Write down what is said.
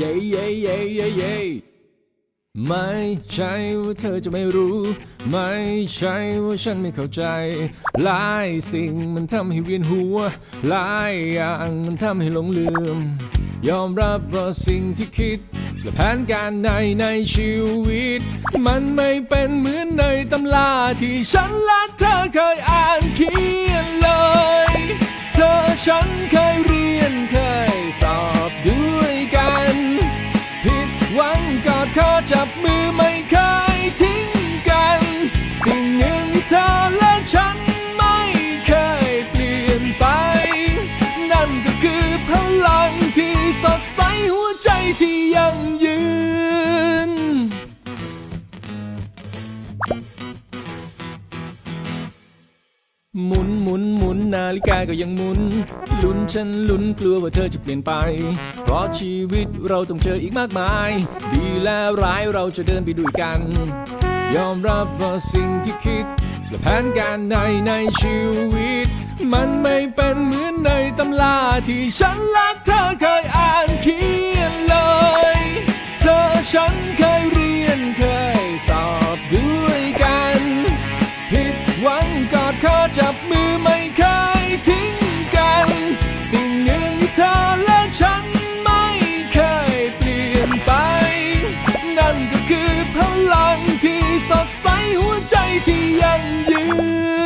เย่เย่เย่เย่เย่ไม่ใช่ว่าเธอจะไม่รู้ ไม่ใช่ว่าฉันไม่เข้าใจหลายสิ่งมันทำให้เวียนหัวหลายอย่างมันทำให้หลงลืม ยอมรับว่าสิ่งที่คิดและแผนการในในชีวิต มันไม่เป็นเหมือนในตำราที่ฉันและเธอเคยอ่านเขียนเลย เธอฉันเคย ไม่เคยทิ้งกัน สิ่งหนึ่งที่เธอและฉันไม่เคยเปลี่ยนไป นั่นก็คือพลังที่สดใสหัวใจที่ยังยืน หมุนหมุนหมุนนาฬิกาก็ยังหมุน ลุ้นฉันลุ้นกลัวว่าเธอจะเปลี่ยนไป เพราะชีวิตเราต้องเจออีกมากมาย ดีและร้ายเราจะเดินไปด้วยกัน ยอมรับว่าสิ่งที่คิด และแผนการในในชีวิต มันไม่เป็นเหมือนในตำราที่ฉันและเธอเคยอ่านเขียน ดคอจับมือไม่เคยทิ้งกัน สิ่งหนึ่งที่เธอและฉันไม่เคยเปลี่ยนไป นั่นก็คือพลังที่สดใสหัวใจที่ยังยืน